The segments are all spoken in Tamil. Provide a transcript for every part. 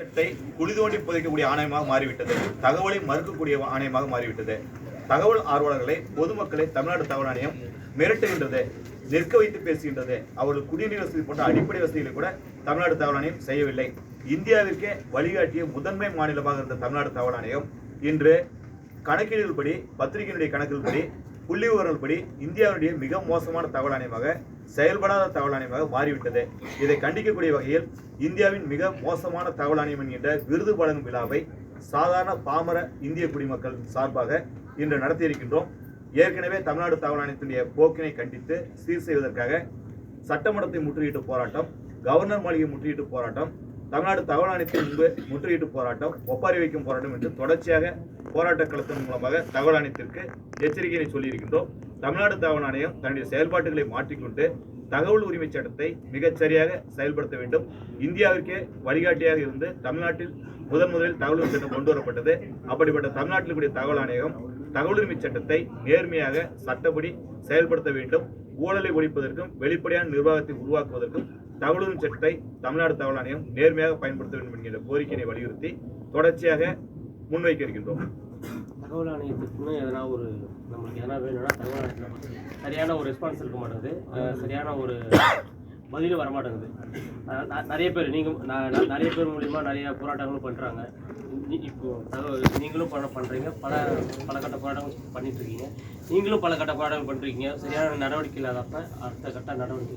சட்டை குழி தோண்டி புதைக்கக்கூடிய ஆணையமாக மாறிவிட்டது. தகவலை மறுக்கக்கூடிய ஆணையமாக மாறிவிட்டது. தகவல் ஆர்வலர்களை பொதுமக்களை தமிழ்நாடு தகவல் ஆணையம் மிரட்டுகின்றது நிற்க வைத்து பேசுகின்றது. அவர்கள் குடிநீர் வசதி போன்ற அடிப்படை வசதிகளை கூட தமிழ்நாடு தகவல் ஆணையம் செய்யவில்லை. இந்தியாவிற்கே வழிகாட்டிய முதன்மை மாநிலமாக இருந்த தமிழ்நாடு தகவல் ஆணையம் இன்று கணக்கீடுகள்படி பத்திரிகையினுடைய கணக்குகள்படி புள்ளி விவரங்கள்படி இந்தியாவுடைய மிக மோசமான தகவல் ஆணையமாக செயல்படாத தகவல் ஆணையமாக மாறிவிட்டது. இதை கண்டிக்கக்கூடிய வகையில் இந்தியாவின் மிக மோசமான தகவல் ஆணையம் என்கின்ற விருது வழங்கும் விழாவை சாதாரண பாமர இந்திய குடிமக்கள் சார்பாக இன்று நடத்தியிருக்கின்றோம். ஏற்கனவே தமிழ்நாடு தகவல் ஆணையத்தினுடைய போக்கினை கண்டித்து சீர் செய்வதற்காக சட்டமன்றத்தை முற்றுகையிட்டு போராட்டம் கவர்னர் மாளிகை முற்றுகையிட்டு போராட்டம் தமிழ்நாடு தகவல் ஆணையத்தின் முன்பு முற்றுகையிட்டு போராட்டம் ஒப்பாரி வைக்கும் போராட்டம் என்று தொடர்ச்சியாக போராட்ட களத்தின் மூலமாக தகவல் ஆணையத்திற்கு எச்சரிக்கையை சொல்லியிருக்கின்றோம். தமிழ்நாடு தகவல் ஆணையம் தன்னுடைய செயல்பாட்டுகளை மாற்றிக்கொண்டு தகவல் உரிமை சட்டத்தை மிகச்சரியாக செயல்படுத்த வேண்டும். இந்தியாவிற்கே வழிகாட்டியாக இருந்து தமிழ்நாட்டில் முதன் முதலில் தகவல் சட்டம் கொண்டு வரப்பட்டது. அப்படிப்பட்ட தமிழ்நாட்டில் கூடிய தகவல் ஆணையம் தகவல் உரிமை சட்டத்தை நேர்மையாக சட்டப்படி செயல்படுத்த வேண்டும். ஊழலை ஒழிப்பதற்கும் வெளிப்படையான நிர்வாகத்தை உருவாக்குவதற்கும் தகவலும் சட்டத்தை தமிழ்நாடு தகவல் ஆணையம் நேர்மையாக பயன்படுத்த வேண்டும் என்கிற கோரிக்கையை வலியுறுத்தி தொடர்ச்சியாக முன்வைக்க இருக்கின்றோம். தகவல் ஆணையத்துக்குன்னு எதனா ஒரு நம்மளுக்கு எதனா வேணும்னா தகவல் ஆணையத்தில் சரியான ஒரு ரெஸ்பான்ஸ் இருக்க மாட்டேங்குது. சரியான ஒரு பதிலும் வர மாட்டேங்குது. நிறைய பேர் நீங்கள் நிறைய பேர் மூலிமா நிறைய போராட்டங்களும் பண்ணுறாங்க இப்போ தகவல் நீங்களும் பண்ண பண்ணுறீங்க பல பல கட்ட போராட்டங்கள் பண்ணிட்டு இருக்கீங்க. நீங்களும் பல கட்ட போராட்டங்கள் பண்ணுறீங்க சரியான நடவடிக்கை இல்லாதப்ப அடுத்த கட்ட நடவடிக்கை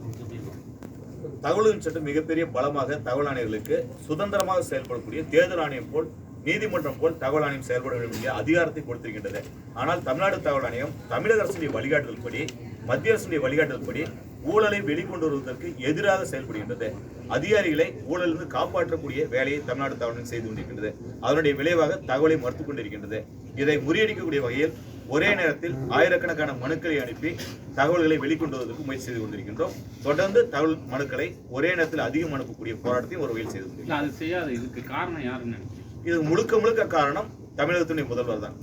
தகவல்களின் சட்டம் மிகப்பெரிய பலமாக தகவல் ஆணையர்களுக்கு சுதந்திரமாக செயல்படக்கூடிய தேர்தல் ஆணையம் போல் நீதிமன்றம் போல் தகவல் ஆணையம் செயல்பட வேண்டும் என்கிற அதிகாரத்தை கொடுத்திருக்கின்றது. ஆனால் தமிழ்நாடு தகவல் ஆணையம் தமிழக அரசுடைய வழிகாட்டுதல் படி மத்திய அரசுடைய வழிகாட்டுதல் படி ஊழலை வெளிக்கொண்டு வருவதற்கு எதிராக செயல்படுகின்றது. அதிகாரிகளை ஊழலிருந்து காப்பாற்றக்கூடிய வேலையை தமிழ்நாடு தகவல் செய்து கொண்டிருக்கின்றது. அதனுடைய விளைவாக தகவலை மறுத்துக் கொண்டிருக்கின்றது. இதை முறியடிக்கக்கூடிய வகையில் ஒரே நேரத்தில் ஆயிரக்கணக்கான மனுக்களை அனுப்பி தகவல்களை வெளிக்கொண்டு வருவதற்கு முயற்சி செய்து கொண்டிருக்கின்றோம். தொடர்ந்து தகவல் மனுக்களை ஒரே நேரத்தில் அதிகம் அனுப்பக்கூடிய போராட்டத்தையும் ஒரு வகையில் செய்து அது செய்யாது. இதுக்கு காரணம் யாருன்னு? இது முழுக்க முழுக்க காரணம் தமிழகத்தினுடைய முதல்வர் தான்.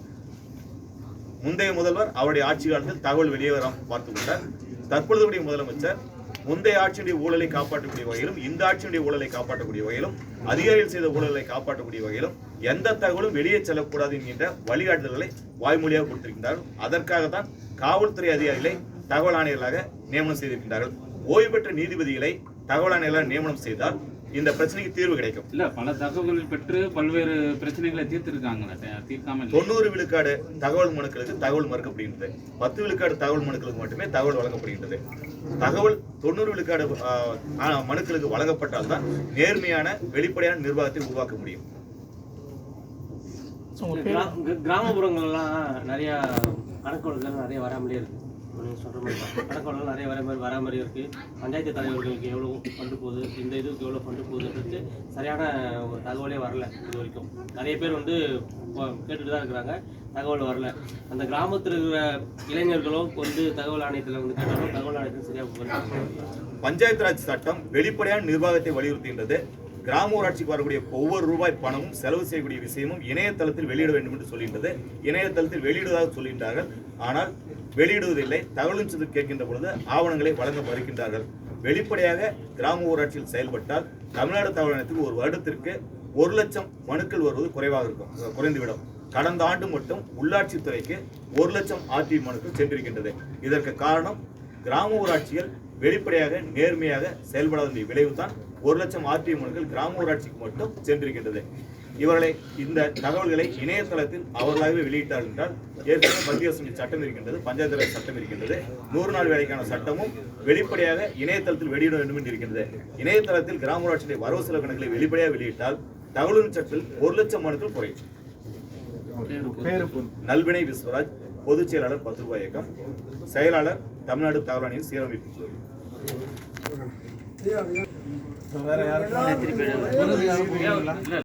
முந்தைய முதல்வர் அவருடைய ஆட்சி காலத்தில் தகவல் வெளியே வராம பார்த்துக் கொண்டார். தற்பொழுதுடைய முதலமைச்சர் முந்தைய ஆட்சியுடைய ஊழலை காப்பாற்றக்கூடிய வகையிலும் இந்த ஆட்சியுடைய ஊழலை காப்பாற்றக்கூடிய வகையிலும் அதிகாரிகள் செய்த ஊழலை காப்பாற்றக்கூடிய வகையிலும் எந்த தகவலும் வெளியே செல்லக்கூடாது என்கின்ற வழிகாட்டுதல்களை வாய்மொழியாக கொடுத்திருக்கின்றார்கள். அதற்காக தான் காவல்துறை அதிகாரிகளை தகவல் ஆணையர்களாக நியமனம் செய்திருக்கின்றார்கள். ஓய்வு பெற்ற நீதிபதிகளை தகவல் ஆணையர்களாக நியமனம் செய்தால் இந்த பிரச்சனைக்கு தீர்வு கிடைக்கும். இல்ல பல தகவல்கள் பெற்று பல்வேறு பிரச்சனைகளை தீர்த்திருக்காங்க தீர்க்காம இல்லை. தொண்ணூறு விழுக்காடு தகவல் மனுக்களுக்கு தகவல் மறுக்கப்படுகின்றது. பத்து விழுக்காடு தகவல் மனுக்களுக்கு மட்டுமே தகவல் வழங்கப்படுகின்றது. தகவல் தொண்ணூறு விழுக்காடு மனுக்களுக்கு வழங்கப்பட்டால் தான் நேர்மையான வெளிப்படையான நிர்வாகத்தை உருவாக்க முடியும். கிரா- கிர- கிராமப்புறங்கள்லாம் நிறைய கணக்கொழுக்கள் நிறைய வராமலே இருக்கு. இப்போ சொல்கிற சொல்ற மாதிரி தான். நிறைய வர மாதிரி வராமலே இருக்குது பஞ்சாயத்து தலைவர்களுக்கு எவ்வளோ ஃபண்டு போகுது? இந்த இதுக்கு எவ்வளோ ஃபண்டு போகுதுன்றது சரியான ஒரு தகவலே வரல இது வரைக்கும். நிறைய பேர் வந்து கேட்டுட்டு தான் இருக்கிறாங்க. தகவல் வரல. அந்த கிராமத்தில் இருக்கிற இளைஞர்களும் வந்து தகவல் ஆணையத்தில் வந்து கேட்டாலும் தகவல் ஆணையத்தில் சரியாக பஞ்சாயத்து ராஜ் சட்டம் வெளிப்படையான நிர்வாகத்தை வலியுறுத்துகின்றது கிராம ஊராட்சிக்கு வரக்கூடிய ஒவ்வொரு ரூபாய் பணமும் செலவு செய்யக்கூடிய விஷயமும் இணையதளத்தில் வெளியிட வேண்டும் என்று சொல்கின்றது இணையதளத்தில் வெளியிடுவதாக சொல்கின்றார்கள் ஆனால் வெளியிடுவதில்லை தகவலும் சென்று கேட்கின்ற பொழுது ஆவணங்களை வழங்க மறுக்கின்றார்கள். வெளிப்படையாக கிராம ஊராட்சியில் செயல்பட்டால் தமிழ்நாடு தகவல் ஒரு வருடத்திற்கு ஒரு லட்சம் மனுக்கள் வருவது குறைவாக இருக்கும் குறைந்துவிடும். கடந்த ஆண்டு மட்டும் உள்ளாட்சித்துறைக்கு ஒரு லட்சம் ஆர்டி மனுக்கள் சென்றிருக்கின்றது. இதற்கு காரணம் கிராம ஊராட்சிகள் வெளிப்படையாக நேர்மையாக செயல்படாத விளைவு தான் ஒரு லட்சம் ஆர்டி மனுக்கள் கிராம ஊராட்சிக்கு மட்டும் சென்றிருக்கின்றது. இவர்களை இந்த தகவல்களை இணையதளத்தில் அவர்களாகவே வெளியிட்டார்கள் என்றால் ஏற்கனவே மத்திய அரசு சட்டம் இருக்கின்றது பஞ்சாயத்து ராஜ் சட்டம் இருக்கின்றது. நூறு நாள் வேலைக்கான சட்டமும் வெளிப்படையாக இணையதளத்தில் வெளியிட வேண்டும் என்று இருக்கின்றது. இணையதளத்தில் கிராம வரவு செலவு கணக்குகளை வெளிப்படையாக வெளியிட்டால் தகவல் சட்டத்தில் ஒரு லட்சம் மனுக்கள் குறையும். நல்வினை விஸ்வராஜ் பொதுச் செயலாளர் பத்து ரூபாய் இயக்கம் செயலாளர் தமிழ்நாடு தகவல் ஆணையம் சீரமைப்பு குழு. இல்ல